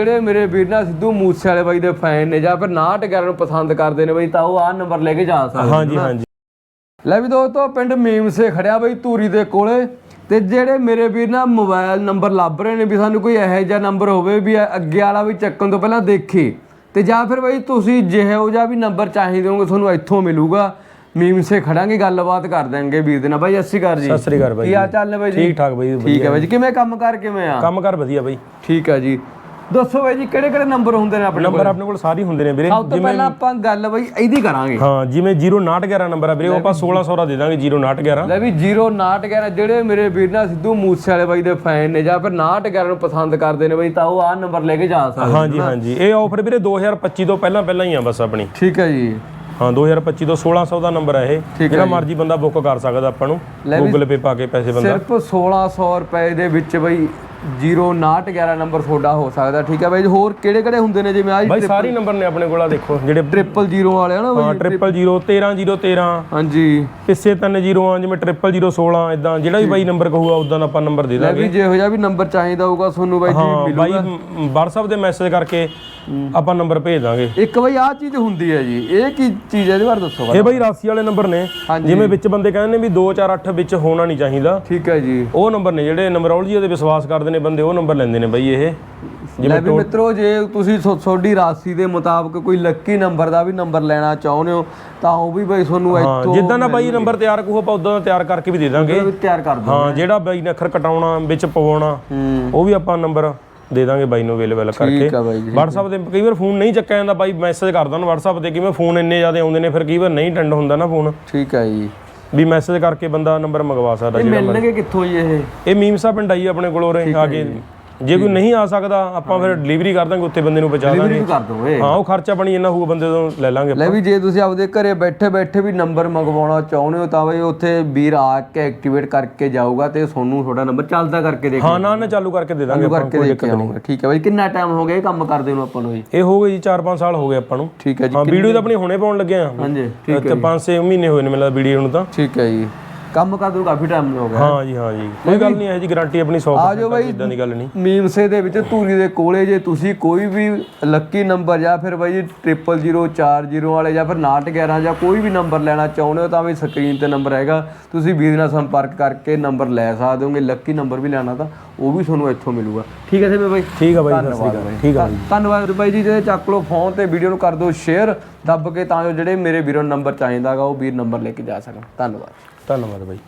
ਜਿਹੜੇ ਮੇਰੇ ਵੀਰ ਨਾਲ ਸਿੱਧੂ ਮੂਸੇ ਵਾਲੇ ਬਾਈ ਦੇ ਫੈਨ ਨੇ ਜਾਂ ਫਿਰ 911 ਨੂੰ ਪਸੰਦ ਕਰਦੇ ਨੇ ਬਾਈ ਤਾਂ ਉਹ ਆਹ ਨੰਬਰ ਲੈ ਕੇ ਜਾ ਸਕਦੇ ਹਾਂਜੀ ਹਾਂਜੀ। ਲੈ ਵੀ ਦੋਸਤੋ ਪਿੰਡ ਮੀਮਸੇ ਖੜਿਆ ਬਈ ਧੂਰੀ ਦੇ ਕੋਲੇ ਤੇ ਜਿਹੜੇ ਮੇਰੇ ਵੀਰ ਨਾ ਮੋਬਾਈਲ ਨੰਬਰ ਲੱਭ ਰਹੇ ਨੇ ਵੀ ਸਾਨੂੰ ਕੋਈ ਇਹੋ ਜਿਹਾ ਨੰਬਰ ਹੋਵੇ ਵੀ ਅੱਗੇ ਵਾਲਾ ਵੀ ਚੱਕਣ ਤੋਂ ਪਹਿਲਾਂ ਦੇਖੇ ਤੇ ਜਾਂ ਫਿਰ ਬਈ ਤੁਸੀਂ ਜਿਹੋ ਜਿਹਾ ਵੀ ਨੰਬਰ ਚਾਹੀਦੇ ਹੋਗੇ ਤੁਹਾਨੂੰ ਇੱਥੋਂ ਮਿਲੂਗਾ। ਮੀਮਸੇ ਖੜਾਂਗੇ ਗੱਲਬਾਤ ਕਰ ਦਾਂਗੇ ਵੀਰ ਦੇ ਨਾਲ। ਬਾਈ ਅੱਸੀ ਕਰ ਜੀ। ਸਤਿ ਸ੍ਰੀ ਅਕਾਲ ਬਾਈ ਕੀ ਹਾਲ ਚਾਲ ਨੇ ਬਾਈ ਜੀ? ਠੀਕ ਠਾਕ ਬਾਈ ਠੀਕ ਹੈ ਬਾਈ ਜੀ ਕਿਵੇਂ ਕੰਮ ਕਰ ਕਿਵੇਂ ਆ? ਕੰਮ ਕਰ ਵਧੀਆ ਬਾਈ। ਠੀਕ ਹੈ ਜੀ। ਦੱਸੋ ਬਾਈ ਜੀ ਕਿਹੜੇ ਕਿਹੜੇ ਨੰਬਰ ਹੁੰਦੇ ਨੇ ਆਪਣੇ ਨੰਬਰ ਆਪਣੇ ਕੋਲ ਸਾਰੇ ਹੀ ਹੁੰਦੇ ਨੇ ਵੀਰੇ ਸਭ ਤੋਂ ਪਹਿਲਾਂ ਆਪਾਂ ਗੱਲ ਬਾਈ ਇਹਦੀ ਕਰਾਂਗੇ। ਹਾਂ ਜਿਵੇਂ 0911 ਨੰਬਰ ਆ ਵੀਰੇ ਉਹ ਆਪਾਂ 1600 ਦਾ ਦੇ ਦਾਂਗੇ 0911 ਲੈ ਵੀ 0911 ਜਿਹੜੇ ਮੇਰੇ ਵੀਰ ਨਾਲ ਸਿੱਧੂ ਮੂਸੇ ਵਾਲੇ ਬਾਈ ਦੇ ਫੈਨ ਨੇ ਜਾਂ ਫਿਰ 911 ਨੂੰ ਪਸੰਦ ਕਰਦੇ ਨੇ ਬਾਈ ਤਾਂ ਉਹ ਆਹ ਨੰਬਰ ਲੈ ਕੇ ਜਾ ਸਕਦੇ ਹਾਂਜੀ ਹਾਂਜੀ। ਇਹ ਆਫਰ ਵੀਰੇ 2025 ਤੋਂ ਪਹਿਲਾਂ ਪਹਿਲਾਂ ਹੀ ਆ ਬਸ ਆਪਣੀ। ਠੀਕ ਹੈ ਜੀ। ਹਾਂ 2025 ਤੋਂ 1600 ਦਾ ਨੰਬਰ ਆ ਇਹ। ਜਿਹੜਾ ਮਰਜ਼ੀ ਬੰਦਾ ਬੁੱਕ ਕਰ ਸਕਦਾ ਆਪਾਂ ਨੂੰ। ਗੂਗਲ ਪੇ ਪਾ ਕੇ ਪੈਸੇ ਬੰਦਾ। ਸਿਰਫ 1600 ਰੁਪਏ ਦੇ ਵਿੱਚ ਬਾਈ 0911 ਨੰਬਰ ਤੁਹਾਡਾ ਹੋ ਸਕਦਾ ਠੀਕ ਹੈ ਬਾਈ ਜੀ? ਹੋਰ ਕਿਹੜੇ ਕਿਹੜੇ ਹੁੰਦੇ ਨੇ ਜਿਵੇਂ ਆਹ ਬਾਈ ਸਾਰੇ ਨੰਬਰ ਨੇ ਆਪਣੇ ਕੋਲ ਆ ਦੇਖੋ ਜਿਹੜੇ ਟ੍ਰਿਪਲ ਜ਼ੀਰੋ ਵਾਲੇ ਆ ਨਾ ਬਾਈ ਹਾਂ 000 13013 ਹਾਂਜੀ। ਤਿੰਨ ਜ਼ੀਰੋ ਆ ਜਿਵੇਂ 00016 ਇਦਾਂ ਜਿਹੜਾ ਵੀ ਬਾਈ ਨੰਬਰ ਕਹੂਗਾ ਉਦਾਂ ਦਾ ਆਪਾਂ ਨੰਬਰ ਦੇ ਲੈ ਦਾਂਗੇ। ਵੀ ਜਿਹੋ ਜਿਹਾ ਵੀ ਨੰਬਰ ਚਾਹੀਦਾ ਹੋਊਗਾ ਤੁਹਾਨੂੰ ਬਾਈ ਜੀ ਮਿਲੂਗਾ। ਬਾਈ WhatsApp ਦੇ ਮੈਸੇਜ ਕਰਕੇ ਆਪਾਂ ਨੰਬਰ ਭੇਜ ਦਾਂਗੇ। ਇੱਕ ਬਾਈ ਆਹ ਚੀਜ਼ ਹੁੰਦੀ ਹੈ ਜੀ ਇਹ ਕੀ ਚੀਜ਼ ਹੈ ਇਹਦੇ ਬਾਰੇ ਦੱਸੋ ਇਹ ਬਾਈ ਰਾਸੀ ਵਾਲੇ ਨੰਬਰ ਨੇ। ਜਿਵੇਂ ਵਿੱਚ ਬੰਦੇ ਕਹਿੰਦੇ ਨੇ ਵੀ 248 ਵਿੱਚ ਹੋਣਾ ਨਹੀਂ ਚਾਹੀਦਾ। ਠੀਕ ਹੈ ਜੀ। ਉਹ ਨੰਬਰ ਨੇ ਜਿਹੜੇ ਨੰਬਰੋਲੋਜੀ ਦੇ ਵਿਸ਼ਵਾਸ ਕਰਦੇ ਨੇ ਬੰਦੇ ਉਹ ਨੰਬਰ ਲੈਂਦੇ ਨੇ ਬਾਈ ਇਹ। ਲੈ ਵੀ ਮਿੱਤਰੋ ਜੇ ਤੁਸੀਂ ਥੋ- ਤੁਹਾਡੀ ਰਾਸ਼ੀ ਦੇ ਮੁਤਾਬਕ ਕੋਈ ਲੱਕੀ ਨੰਬਰ ਦਾ ਵੀ ਨੰਬਰ ਲੈਣਾ ਚਾਹੁੰਦੇ ਹੋ ਤਾਂ ਉਹ ਵੀ ਬਾਈ ਤੁਹਾਨੂੰ ਹਾਂ ਇੱਥੋਂ ਜਿੱਦਾਂ ਦਾ ਬਾਈ ਨੰਬਰ ਤਿਆਰ ਕਹੂ ਆਪਾਂ ਉਦਾਂ ਦਾ ਤਿਆਰ ਕਰਕੇ ਵੀ ਦੇ ਦਾਂਗੇ। ਵੀ ਤਿਆਰ ਕਰ ਦੋ ਹਾਂ ਜਿਹੜਾ ਬਾਈ ਨੇ ਅੱਖਰ ਕਟਾਉਣਾ ਵਿੱਚ ਪਵਾਉਣਾ ਹੂੰ। ਉਹ ਵੀ ਆਪਾਂ ਨੰਬਰ ਦੇ ਦਾਂਗੇ ਬਾਈ ਨੂੰ ਅਵੇਲੇਬਲ ਕਰਕੇ ਠੀਕ ਆ ਬਾਈ ਜੀ WhatsApp ਤੇ ਕਈ ਵਾਰ ਫੋਨ ਨਹੀਂ ਚੱਕਿਆ ਜਾਂਦਾ ਬਾਈ ਮੈਸੇਜ ਕਰਦਾ ਨਾ WhatsApp ਤੇ ਕਿਵੇਂ ਫੋਨ ਇੰਨੇ ਜ਼ਿਆਦਾ ਆਉਂਦੇ ਨੇ ਫਿਰ ਕਈ ਵਾਰ ਨਹੀਂ ਅਟੈਂਡ ਹੁੰਦਾ ਨਾ ਫੋਨ ਠੀਕ ਹੈ ਜੀ। ਵੀ ਮੈਸੇਜ ਕਰਕੇ ਬੰਦਾ ਨੰਬਰ ਮੰਗਵਾ ਸਕਦਾ ਇਹ ਜਿਹੜਾ ਮਿਲਣਗੇ ਕਿੱਥੋਂ ਜੀ ਇਹ? ਇਹ ਮੀਮਸਾ ਪਿੰਡ ਆਈ ਆਪਣੇ ਕੋਲ ਉਰੇ ਆ ਕੇ ਜੇ ਕੋਈ ਨਹੀਂ ਆ ਸਕਦਾ ਆਪਾਂ ਫਿਰ ਡਿਲੀਵਰੀ ਕਰ ਦਾਂਗੇ ਉੱਥੇ ਬੰਦੇ ਨੂੰ ਪਹੁੰਚਾ ਦਾਂਗੇ। ਡਿਲੀਵਰੀ ਕਰ ਦੋਗੇ ਹਾਂ ਉਹ ਖਰਚਾ ਪਾਣੀ ਇੰਨਾ ਹੋਊਗਾ ਬੰਦੇ ਤੋਂ ਲੈ ਲਾਂਗੇ ਲੈ ਵੀ ਜੇ ਤੁਸੀਂ ਆਪਦੇ ਘਰੇ ਬੈਠੇ ਬੈਠੇ ਵੀ ਨੰਬਰ ਮੰਗਵਾਉਣਾ ਚਾਹੁੰਦੇ ਹੋ ਤਾਂ ਬਈ ਉੱਥੇ ਵੀਰ ਆ ਕੇ ਐਕਟੀਵੇਟ ਕਰਕੇ ਜਾਊਗਾ ਤੇ ਤੁਹਾਨੂੰ ਤੁਹਾਡਾ ਨੰਬਰ ਚੱਲਦਾ ਕਰਕੇ ਦੇਖ ਹਾਂ ਨਾ ਨਾ ਚਾਲੂ ਕਰਕੇ ਦੇ ਦਾਂਗੇ ਆਪਾਂ ਕਰਕੇ ਦੇਖ ਕੇ ਆਉਂਗਾ ਠੀਕ ਹੈ ਬਾਈ ਕਿੰਨਾ ਟਾਈਮ ਹੋ ਗਿਆ ਇਹ ਕੰਮ ਕਰਦੇ ਨੂੰ ਆਪਾਂ ਨੂੰ ਇਹ? ਹੋ ਗਏ ਜੀ 4-5 ਸਾਲ ਹੋ ਗਏ ਆਪਾਂ ਨੂੰ। ਠੀਕ ਹੈ ਜੀ ਹਾਂ ਵੀਡੀਓ ਤਾਂ ਆਪਣੀ ਹੁਣੇ ਪਾਉਣ ਲੱਗੇ ਆ। ਹਾਂਜੀ ਠੀਕ ਤੇ 5-6 ਮਹੀਨੇ ਹੋਏ ਨੇ ਮੈਨੂੰ ਲੱਗਦਾ ਵੀਡੀਓ ਨੂੰ ਤਾਂ। ਠੀਕ ਹੈ ਜੀ। ਕੰਮ ਕਰਦੇ ਨੂੰ ਕਾਫੀ ਟਾਈਮ ਹੋ ਗਿਆ। ਹਾਂ ਜੀ ਹਾਂ ਜੀ। ਕੋਈ ਗੱਲ ਨਹੀਂ ਇਹ ਜੀ ਗਾਰੰਟੀ ਆਪਣੀ 100% ਆ ਜਾਓ ਬਾਈ ਇਦਾਂ ਦੀ ਗੱਲ ਨਹੀਂ। ਮੀਮਸੇ ਦੇ ਵਿੱਚ ਧੂਰੀ ਦੇ ਕੋਲੇ ਜੇ ਤੁਸੀਂ ਕੋਈ ਵੀ ਲੱਕੀ ਨੰਬਰ ਜਾਂ ਫਿਰ ਬਾਈ ਜੀ 0040 ਵਾਲੇ ਜਾਂ ਫਿਰ 911 ਜਾਂ ਕੋਈ ਵੀ ਨੰਬਰ ਲੈਣਾ ਚਾਹੁੰਦੇ ਹੋ ਤਾਂ ਵੀ ਸਕਰੀਨ ਤੇ ਨੰਬਰ ਹੈਗਾ। ਤੁਸੀਂ ਵੀਰ ਨਾਲ ਸੰਪਰਕ ਕਰਕੇ ਨੰਬਰ ਲੈ ਸਕਦੇ ਹੋਗੇ ਲੱਕੀ ਨੰਬਰ ਵੀ ਲੈਣਾ ਤਾਂ ਉਹ ਵੀ ਤੁਹਾਨੂੰ ਇੱਥੋਂ ਮਿਲੂਗਾ। ਠੀਕ ਹੈ ਤੇ ਬਾਈ? ਠੀਕ ਆ ਬਾਈ ਸਤਿ ਸ਼੍ਰੀ ਅਕਾਲ। ਠੀਕ ਬਾਈ। ਧੰਨਵਾਦ ਬਾਈ ਜੀ ਜੇ ਚੱਕ ਲਓ ਫੋਨ ਤੇ ਵੀਡੀਓ ਨੂੰ ਕਰ ਦਿਓ ਸ਼ੇਅਰ ਦੱਬ ਕੇ ਤਾਂ ਜੋ ਜਿਹੜੇ ਮੇਰੇ ਵੀਰੋ ਨੰਬਰ ਚਾਹੀਦਾਗਾ ਉਹ ਵੀਰ ਨੰਬਰ ਲੈ ਕੇ ਜਾ ਸਕਣ। ਧੰਨਵਾਦ। ਧੰਨਵਾਦ ਬਾਈ।